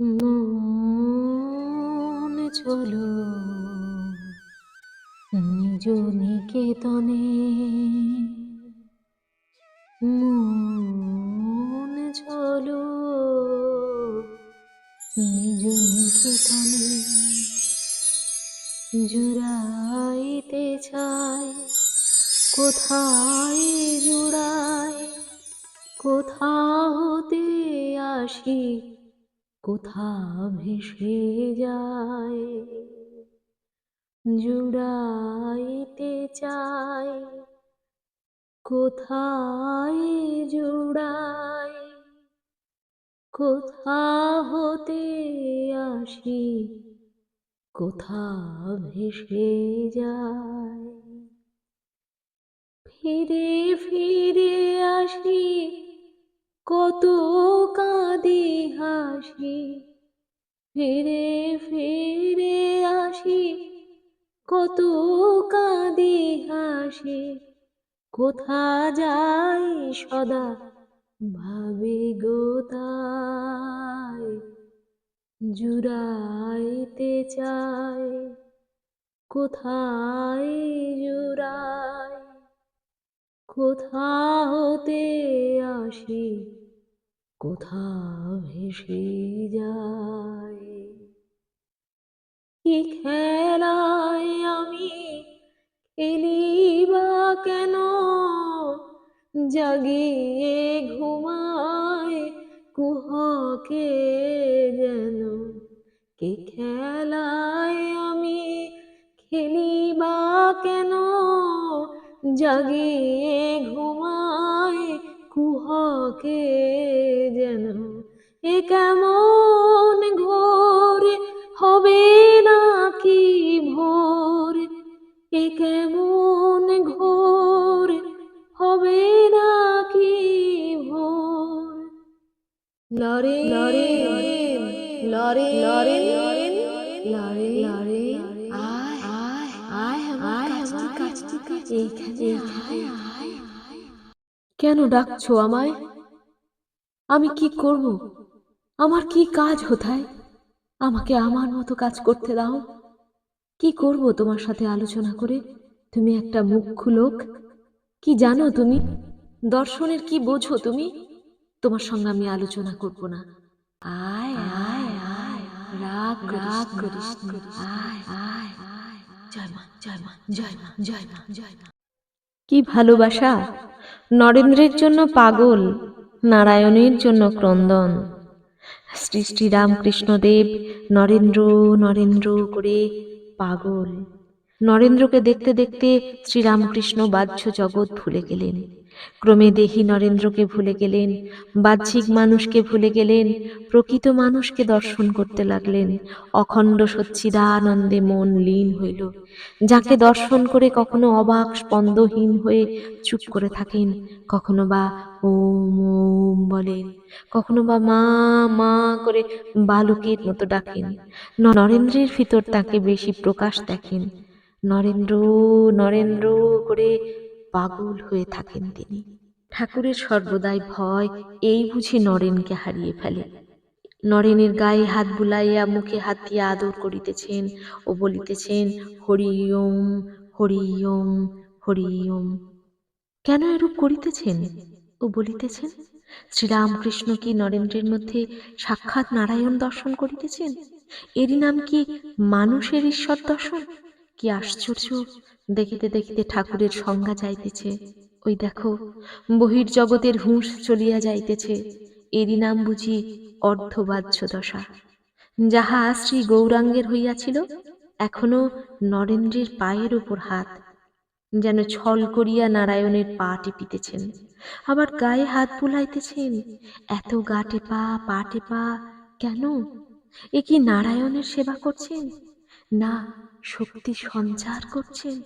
মন চলো। নিজ নিকেতনে মন চলো। নিজ নিকেতনে জুড়াইতে চায়, কোথায় জুড়ায় কোথা হতে আসি? কোথা ভেসে যায়, জুড়াইতে চাই কোথায় জুড়াই কোথা হতে আসি কোথা ভেসে যায়। ফিরে ফিরে কত কাঁদি হাসি। ফিরে ফিরে আসি, কত কাঁদি হাসি। কোথা যাই সদা ভাবি গোতায় জুড়াইতে চাই, কোথায় জুড়াই কোথা হতে আসি কোথা ভেসে যায়। কি খেলায় আমি খেলি বা কেন? জাগিয়ে ঘুমায় কুহকে যেন। কি খেলায় আমি খেলি বা কেন? জাগিয়ে ঘুমায় কুহকে যেন। এ কেমন ঘোর হবে নাকি ভোর? এ কেমন ঘোর হবে নাকি ভোর? লরে লরে লরে লরে লরে লরে আয় আয় আয় আমার কাছ থেকে এইখানে আয় কেন ডাকছো আমায়? আমি কি করব? আমার কি কাজ হোথায়? আমাকে আমার মতো কাজ করতে দাও। কি করব তোমার সাথে আলোচনা করে? তুমি একটা মুখ্য লোক। কি জানো তুমি? দর্শনের কি বোঝো তুমি? তোমার সঙ্গে আমি আলোচনা করব না। আয় আয় আয় রাগ রাগ করিস। আয় আয়। কি ভালোবাসা? নরেন্দ্রের জন্য পাগল, নারায়ণের জন্য ক্রন্দন। শ্রী শ্রী রামকৃষ্ণদেব নরেন্দ্র নরেন্দ্র করে পাগল। নরেন্দ্রকে দেখতে দেখতে শ্রীরামকৃষ্ণ বাহ্য জগৎ ভুলে গেলেন। ক্রমে দেহি নরেন্দ্রকে ভুলে গেলেন, বাহ্যিক মানুষকে ভুলে গেলেন, প্রকৃত মানুষকে দর্শন করতে লাগলেন। অখণ্ড সচ্ছিদানন্দে মন লীন হইল। যাকে দর্শন করে কখনো অবাক, স্পন্দহীন হয়ে চুপ করে থাকেন, কখনো বা ওম ওম বলেন, কখনো বা মা মা করে বালকের মতো ডাকেন। নরেন্দ্রের ভিতর তাকে বেশি প্রকাশ দেখেন। নরেন্দ্র নরেন্দ্র করে পাগল হয়ে থাকেন তিনি। ঠাকুরের সর্বদাই ভয়, এই বুঝি নরেনকে হারিয়ে ফেলে। নরেনের গায়ে হাত বুলাইয়া মুখে হাত দিয়ে আদর করিতেছেন ও বলিতেছেন হরি ওম হরি ওম হরি ওম কেন এরূপ করিতেছেন? ও বলিতেছেন, শ্রীরামকৃষ্ণ কি নরেন্দ্রের মধ্যে সাক্ষাৎ নারায়ণ দর্শন করিতেছেন? এরই নাম কি মানুষের ঈশ্বর দর্শন? কি আশ্চর্য? দেখিতে দেখিতে ঠাকুরের সংজ্ঞা যাইতেছে। ওই দেখো বহির জগতের হুঁশ চলিয়া যাইতেছে। এরই নাম বুঝি অর্ধবাহ্য দশা যাহা শ্রী গৌরাঙ্গের হইয়াছিল, এখনও নরেন্দ্রের পায়ের উপর হাত। যেন ছল করিয়া নারায়ণের পা টিপিতেছেন। আবার গায়ে হাত বুলাইতেছেন, এত গা টেপা, পা টেপা, কেন? এ কি নারায়ণের সেবা করছেন? না শক্তি সঞ্চার করছেন